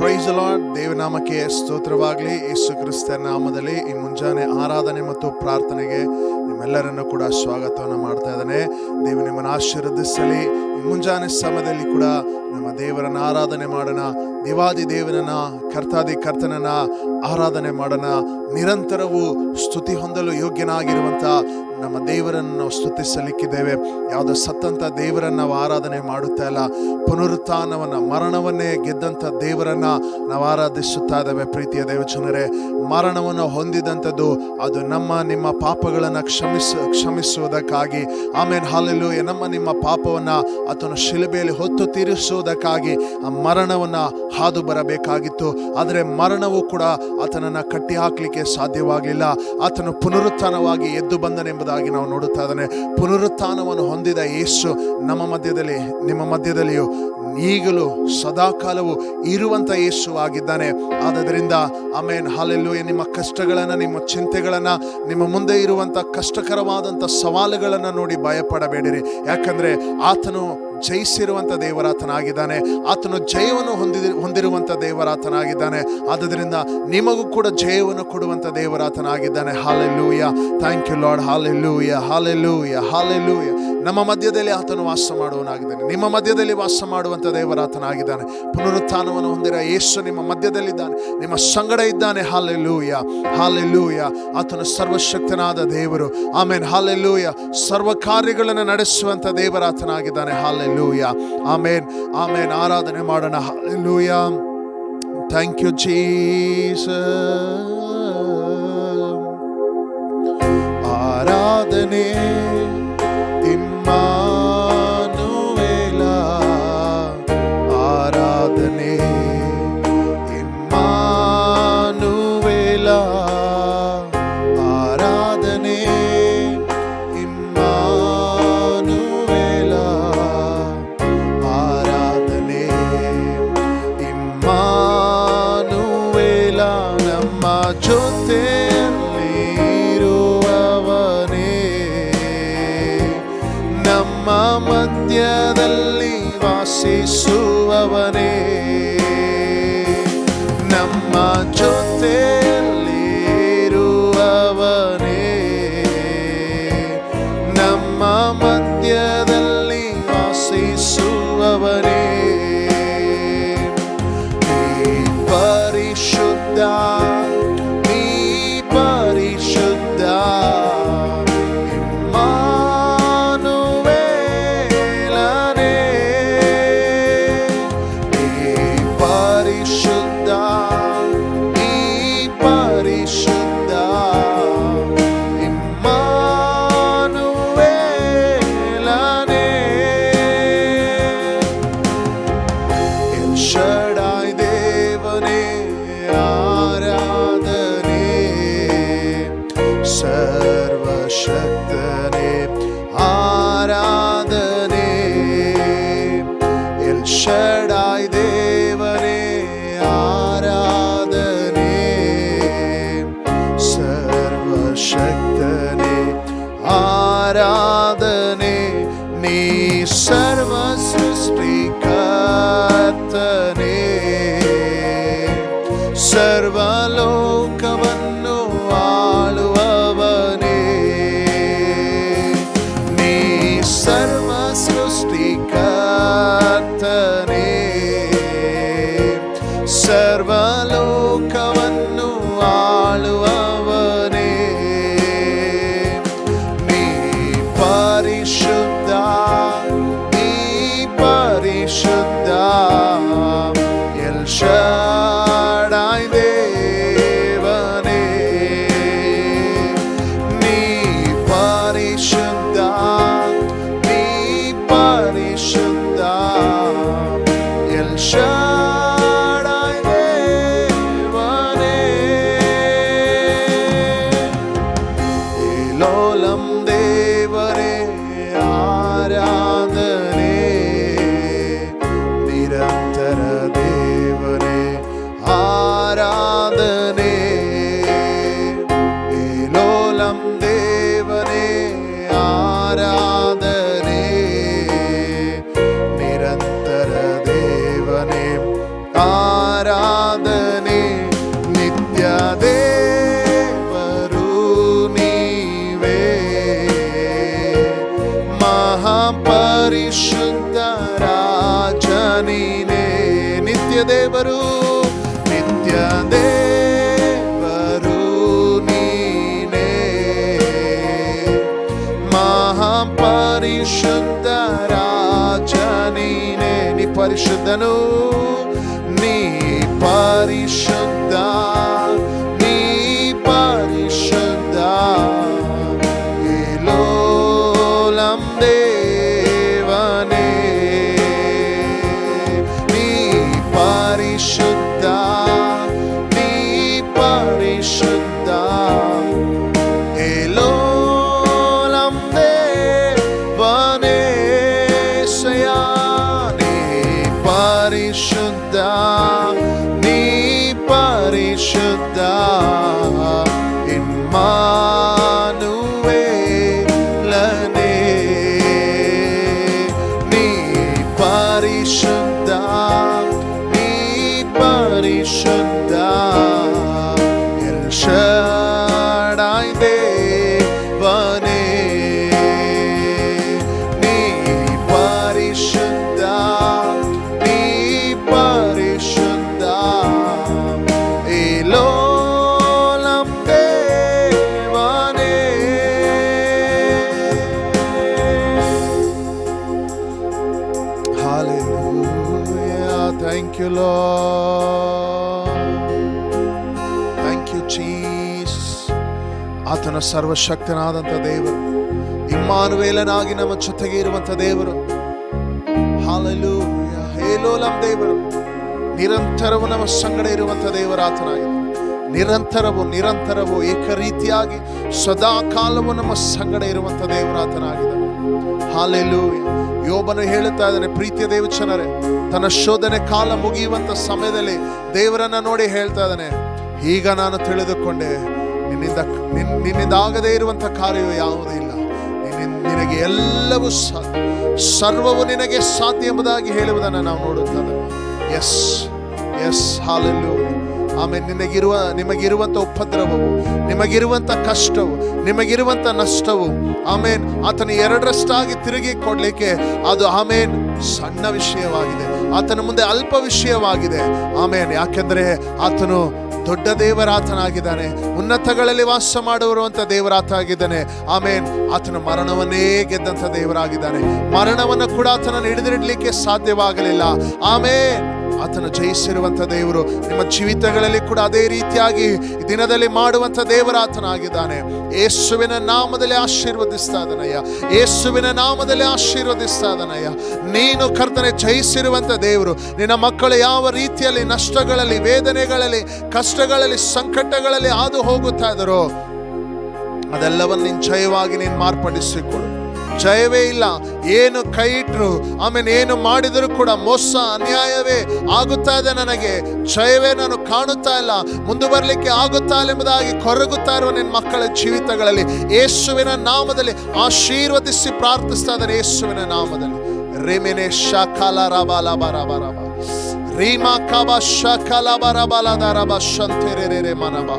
Price lord ದೇವನಾಮಕ್ಕೆ ಸ್ತೋತ್ರವಾಗಲಿ. ಯೇಸು ಕ್ರಿಸ್ತ ನಾಮದಲ್ಲಿ ಈ ಮುಂಜಾನೆ ಆರಾಧನೆ ಮತ್ತು ಪ್ರಾರ್ಥನೆಗೆ ನಿಮ್ಮೆಲ್ಲರನ್ನು ಕೂಡ ಸ್ವಾಗತವನ್ನು ಮಾಡ್ತಾ ಇದ್ದಾನೆ. ದೇವ ನಿಮ್ಮನ್ನು ಆಶೀರ್ವದಿಸಲಿ. ಈ ಮುಂಜಾನೆ ಸಮಯದಲ್ಲಿ ಕೂಡ ನಮ್ಮ ದೇವರನ್ನು ಆರಾಧನೆ ಮಾಡೋಣ. ದೇವಾದಿ ದೇವನನ್ನ, ಕರ್ತಾದಿ ಕರ್ತನನ್ನ ಆರಾಧನೆ ಮಾಡೋಣ. ನಿರಂತರವೂ ಸ್ತುತಿ ಹೊಂದಲು ಯೋಗ್ಯನಾಗಿರುವಂಥ ನಮ್ಮ ದೇವರನ್ನು ನಾವು ಸ್ತುತಿಸಲಿಕ್ಕಿದ್ದೇವೆ. ಯಾವುದೋ ಸತ್ತಂಥ ದೇವರನ್ನು ನಾವು ಆರಾಧನೆ ಮಾಡುತ್ತಾ ಇಲ್ಲ. ಪುನರುತ್ಥಾನವನ್ನು, ಮರಣವನ್ನೇ ಗೆದ್ದಂಥ ದೇವರನ್ನ ನಾವು ಆರಾಧಿಸುತ್ತಾ ಇದ್ದೇವೆ ಪ್ರೀತಿಯ ದೇವಜನರೇ. ಮರಣವನ್ನು ಹೊಂದಿದಂಥದ್ದು ಅದು ನಮ್ಮ, ನಿಮ್ಮ ಪಾಪಗಳನ್ನು ಕ್ಷಮಿಸ, ಕ್ಷಮಿಸುವುದಕ್ಕಾಗಿ. ಆಮೇಲೆ ಹಾಲೆಲ್ಲೂ ನಮ್ಮ, ನಿಮ್ಮ ಪಾಪವನ್ನು ಆತನ ಶಿಲುಬೆಯಲ್ಲಿ ಹೊತ್ತು ತೀರಿಸುವುದಕ್ಕಾಗಿ ಆ ಮರಣವನ್ನು ಹಾದು ಬರಬೇಕಾಗಿತ್ತು. ಆದರೆ ಮರಣವು ಕೂಡ ಆತನನ್ನು ಕಟ್ಟಿ ಹಾಕಲಿಕ್ಕೆ ಸಾಧ್ಯವಾಗಲಿಲ್ಲ. ಆತನು ಪುನರುತ್ಥಾನವಾಗಿ ಎದ್ದು ಬಂದನೆಂಬುದಾಗಿ ನಾವು ನೋಡುತ್ತಾ ಇದ್ದಾನೆ. ಪುನರುತ್ಥಾನವನ್ನು ಹೊಂದಿದ ಯೇಸು ನಮ್ಮ ಮಧ್ಯದಲ್ಲಿ, ನಿಮ್ಮ ಮಧ್ಯದಲ್ಲಿಯೂ, ಈಗಲೂ, ಸದಾಕಾಲವು ಇರುವಂಥ ಯೇಸು ಆಗಿದ್ದಾನೆ. ಆದ್ದರಿಂದ, ಆಮೇನ್ ಹಾಲೆಲ್ಲೂ ನಿಮ್ಮ ಕಷ್ಟಗಳನ್ನು, ನಿಮ್ಮ ಚಿಂತೆಗಳನ್ನು, ನಿಮ್ಮ ಮುಂದೆ ಇರುವಂಥ ಕಷ್ಟಕರವಾದಂಥ ಸವಾಲುಗಳನ್ನು ನೋಡಿ ಭಯಪಡಬೇಡಿರಿ. ಯಾಕಂದರೆ, ಆತನು ಜಯಿಸಿರುವಂಥ ದೇವರಾತನಾಗಿದ್ದಾನೆ. ಆತನು ಜಯವನ್ನು ಹೊಂದಿದ ಹೊಂದಿರುವಂಥ ದೇವರಾತನಾಗಿದ್ದಾನೆ. ಆದ್ದರಿಂದ ನಿಮಗೂ ಕೂಡ ಜಯವನ್ನು ಕೊಡುವಂಥ ದೇವರಾತನಾಗಿದ್ದಾನೆ. Hallelujah thank you Lord hallelujah hallelujah hallelujah ನಮ್ಮ ಮಧ್ಯದಲ್ಲಿ ಆತನು ವಾಸ ಮಾಡುವನಾಗಿದ್ದಾನೆ ನಿಮ್ಮ ಮಧ್ಯದಲ್ಲಿ ವಾಸ ಮಾಡುವಂಥ ದೇವರಾತನಾಗಿದ್ದಾನೆ. ಪುನರುತ್ಥಾನವನ್ನು ಹೊಂದಿರ ಯೇಸು ನಿಮ್ಮ ಮಧ್ಯದಲ್ಲಿದ್ದಾನೆ. ನಿಮ್ಮ ಸಂಗಡ ಇದ್ದಾನೆ. ಹಾಲೆಲ್ಲೂಯ ಹಾಲೆಲ್ಲೂಯ ಆತನು ಸರ್ವಶಕ್ತನಾದ ದೇವರು. ಆಮೇಲೆ ಹಾಲೆಲ್ಲೂಯ ಸರ್ವ ಕಾರ್ಯಗಳನ್ನು ನಡೆಸುವಂಥ ದೇವರಾತನಾಗಿದ್ದಾನೆ. ಹಾಲೆಲ್ಲೂಯ ಆಮೇನ್ ಆಮೇನ್ ಆರಾಧನೆ ಮಾಡೋಣ ಹಾಲೆಲ್ಲೂಯ ಥ್ಯಾಂಕ್ ಯು ಜೀಸ ಆರಾಧನೆ ವಾಸಿಸುವವನೇ ನಮ್ಮ ಜೊತೆಯಲ್ಲಿ ಇರುವವನೇ ನಮ್ಮ ಮಧ್ಯದಲ್ಲಿ ವಾಸಿಸುವವನೇ. ಪರಿಶುದ್ಧ share. ಸರ್ವಲೋಕವನ್ನು ಆಳುವವನೇ ಧನೂ Jesus. ಆತನ ಸರ್ವಶಕ್ತನಾದಂಥ ದೇವರು, ಇಮ್ಮಾನುವೇಲನಾಗಿ ನಮ್ಮ ಜೊತೆಗೆ ಇರುವಂಥ ದೇವರು. ಹಾಲಲು ಹೇಲೋ ನಮ್ಮ ದೇವರು. ನಿರಂತರವು ನಮ್ಮ ಸಂಗಡ ಇರುವಂಥ ದೇವರು ಆತನಾಗಿದೆ ನಿರಂತರವು ನಿರಂತರವು ಏಕರೀತಿಯಾಗಿ ಸದಾ ಕಾಲವು ನಮ್ಮ ಸಂಗಡ ಇರುವಂಥ ದೇವರಾತನಾಗಿದೆ ಹಾಲೆಲೂಯ ಯೋಬನು ಹೇಳುತ್ತಾ ಇದ್ದಾನೆ, ಪ್ರೀತಿಯ ದೇವಚನರೇ, ತನ್ನ ಶೋಧನೆ ಕಾಲ ಮುಗಿಯುವಂಥ ಸಮಯದಲ್ಲಿ ದೇವರನ್ನ ನೋಡಿ ಹೇಳ್ತಾ ಇದ್ದಾನೆ ಈಗ ನಾನು ತಿಳಿದುಕೊಂಡೆ, ನಿನ್ನಿಂದ ನಿನ್- ನಿನ್ನಿಂದ ಇರುವಂಥ ಕಾರ್ಯವು ಯಾವುದೂ ಇಲ್ಲ. ನಿನ್ನಿಂದ- ನಿನಗೆ ಎಲ್ಲವೂ ಸಾಧ್ಯ ಸರ್ವವು ನಿನಗೆ ಸಾಧ್ಯ ಎಂಬುದಾಗಿ ಹೇಳುವುದನ್ನು ನಾವು ನೋಡುತ್ತೇವೆ. ಎಸ್ ಎಸ್ ಹಾಲೆಲ್ಲೂ ಆಮೇಲೆ ನಿನಗಿರುವ, ನಿಮಗಿರುವಂಥ ಉಪದ್ರವವು, ನಿಮಗಿರುವಂಥ ಕಷ್ಟವು, ನಿಮಗಿರುವಂಥ ನಷ್ಟವು ಆಮೇನ್ ಆತನ ಎರಡರಷ್ಟಾಗಿ ತಿರುಗಿ ಕೊಡಲಿಕ್ಕೆ ಅದು ಆಮೇನ್ ಸಣ್ಣ ವಿಷಯವಾಗಿದೆ. ಆತನ ಮುಂದೆ ಅಲ್ಪ ವಿಷಯವಾಗಿದೆ. ಆಮೇನ್ ಯಾಕೆಂದರೆ ಆತನು ದೊಡ್ಡ ದೇವರಾತನಾಗಿದ್ದಾನೆ. ಉನ್ನತಗಳಲ್ಲಿ ವಾಸ ಮಾಡುವಂತ ದೇವರಾತ ಆಗಿದ್ದಾನೆ ಆಮೇನ್. ಆತನ ಮರಣವನ್ನೇ ಗೆದ್ದಂಥ ದೇವರಾಗಿದ್ದಾನೆ. ಮರಣವನ್ನು ಕೂಡ ಆತನನ್ನು ಹಿಡಿದಿಡಲಿಕ್ಕೆ ಸಾಧ್ಯವಾಗಲಿಲ್ಲ. ಆಮೇನ್. ಆತನ ಜಯಿಸಿರುವಂಥ ದೇವರು ನಿಮ್ಮ ಜೀವಿತಗಳಲ್ಲಿ ಕೂಡ ಅದೇ ರೀತಿಯಾಗಿ ದಿನದಲ್ಲಿ ಮಾಡುವಂಥ ದೇವರಾತನಾಗಿದ್ದಾನೆ ಯೇಸುವಿನ ನಾಮದಲ್ಲಿ ಆಶೀರ್ವದಿಸ್ತಾ ಇದ್ದಾನಯ್ಯ. ಯೇಸುವಿನ ನಾಮದಲ್ಲಿ ಆಶೀರ್ವದಿಸ್ತಾ ಇದ್ದಾನಯ್ಯ. ನೀನು ಕರ್ತನೆ ಜಯಿಸಿರುವಂಥ ದೇವರು, ನಿನ್ನ ಮಕ್ಕಳು ಯಾವ ರೀತಿಯಲ್ಲಿ ನಷ್ಟಗಳಲ್ಲಿ, ವೇದನೆಗಳಲ್ಲಿ, ಕಷ್ಟಗಳಲ್ಲಿ, ಸಂಕಟಗಳಲ್ಲಿ ಹಾದು ಹೋಗುತ್ತಾ ಇದ್ದಾರೋ, ಅದೆಲ್ಲವನ್ನು ನಿನ್ನ ಜಯವಾಗಿ ನೀನು ಮಾರ್ಪಡಿಸಿಕೊಡು ಜಯವೇ ಇಲ್ಲ. ಏನು ಕೈ ಇಟ್ಟರು ಆಮೇಲೆ ಏನು ಮಾಡಿದರೂ ಕೂಡ ಮೋಸ, ಅನ್ಯಾಯವೇ ಆಗುತ್ತಾ ಇದೆ ನನಗೆ. ಜಯವೇ ನಾನು ಕಾಣುತ್ತಾ ಇಲ್ಲ. ಮುಂದೆ ಬರಲಿಕ್ಕೆ ಆಗುತ್ತಾ ಇಲ್ಲ ಎಂಬುದಾಗಿ ಕೊರಗುತ್ತಾ ಇರುವ ನಿನ್ನ ಮಕ್ಕಳ ಜೀವಿತಗಳಲ್ಲಿ ಯೇಸುವಿನ ನಾಮದಲ್ಲಿ ಆಶೀರ್ವದಿಸಿ ಪ್ರಾರ್ಥಿಸ್ತಾ ಇದ್ದಾರೆ ಯೇಸುವಿನ ನಾಮದಲ್ಲಿ. ರೇಮಿನೆ ಶಾಖಾಲ ರಬಲ ಬಾರಾಬ ರಾಬ ರೀಮಾ ಕಬ ಶಕಲ ಬರಬಲದ ರೇ ರೇ ಮನಬ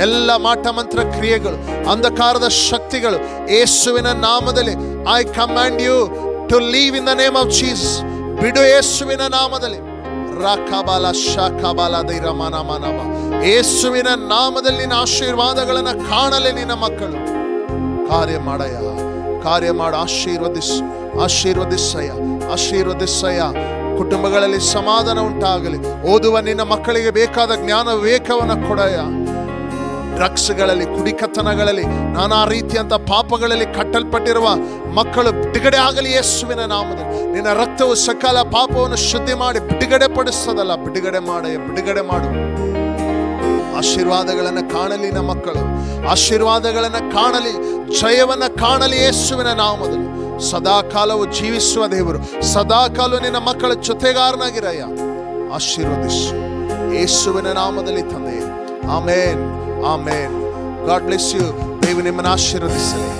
ಎಲ್ಲ ಮಾಟ ಮಂತ್ರ ಕ್ರಿಯೆಗಳು, ಅಂಧಕಾರದ ಶಕ್ತಿಗಳು ಯೇಸುವಿನ ನಾಮದಲ್ಲಿ I command you to leave in the name of Jesus ಬಿಡು ಯೇಸುವಿನ ನಾಮದಲ್ಲಿ. ರಕಬಲ ಶಾಖಬಾಲ ದೈರ ಮಾನವ ಯೇಸುವಿನ ನಾಮದಲ್ಲಿ ನಿನ್ನ ಆಶೀರ್ವಾದಗಳನ್ನು ಕಾಣಲೆ ನಿನ್ನ ಮಕ್ಕಳು. ಕಾರ್ಯ ಮಾಡಯ್ಯ. ಕಾರ್ಯ ಮಾಡ. ಆಶೀರ್ವದಿಸ್. ಆಶೀರ್ವದಿಸಯ್ಯ. ಆಶೀರ್ವದಿಸಯ್ಯ. ಕುಟುಂಬಗಳಲ್ಲಿ ಸಮಾಧಾನ ಉಂಟಾಗಲಿ. ಓದುವ ನಿನ್ನ ಮಕ್ಕಳಿಗೆ ಬೇಕಾದ ಜ್ಞಾನ, ವಿವೇಕವನ್ನು ಕೊಡಯ್ಯ. ಡ್ರಗ್ಸ್ಗಳಲ್ಲಿ ಕುಡಿಕತನಗಳಲ್ಲಿ ನಾನಾ ರೀತಿಯಂಥ ಪಾಪಗಳಲ್ಲಿ ಕಟ್ಟಲ್ಪಟ್ಟಿರುವ ಮಕ್ಕಳು ಬಿಡುಗಡೆ ಆಗಲಿ ಯೇಸುವಿನ ನಾಮದ ನಿನ್ನ ರಕ್ತವು ಸಕಾಲ ಪಾಪವನ್ನು ಶುದ್ಧಿ ಮಾಡಿ ಬಿಡುಗಡೆ ಪಡಿಸ್ತದಲ್ಲ ಬಿಡುಗಡೆ ಮಾಡಿ, ಬಿಡುಗಡೆ ಮಾಡು. ಆಶೀರ್ವಾದಗಳನ್ನು ಕಾಣಲಿ ನಮ್ಮ ಮಕ್ಕಳು. ಆಶೀರ್ವಾದಗಳನ್ನು ಕಾಣಲಿ, ಜಯವನ್ನ ಕಾಣಲಿ ಯೇಸುವಿನ ನಾಮದಲ್ಲಿ. ಸದಾ ಕಾಲವು ಜೀವಿಸುವ ದೇವರು ಸದಾ ಕಾಲ ನಿನ್ನ ಮಕ್ಕಳ ಜೊತೆಗಾರನಾಗಿರಯ್ಯ. ಆಶೀರ್ವದಿಸು. ಯೇಸುವಿನ ನಾಮದಲ್ಲಿ ತಂದೆ ಆಮೇನ್. ಆಮೇನ್ ಗಾಡ್ ಬ್ಲೆಸ್ ಯು ದೇವು ನಿಮ್ಮನ್ನು ಆಶೀರ್ವದಿಸಲಿ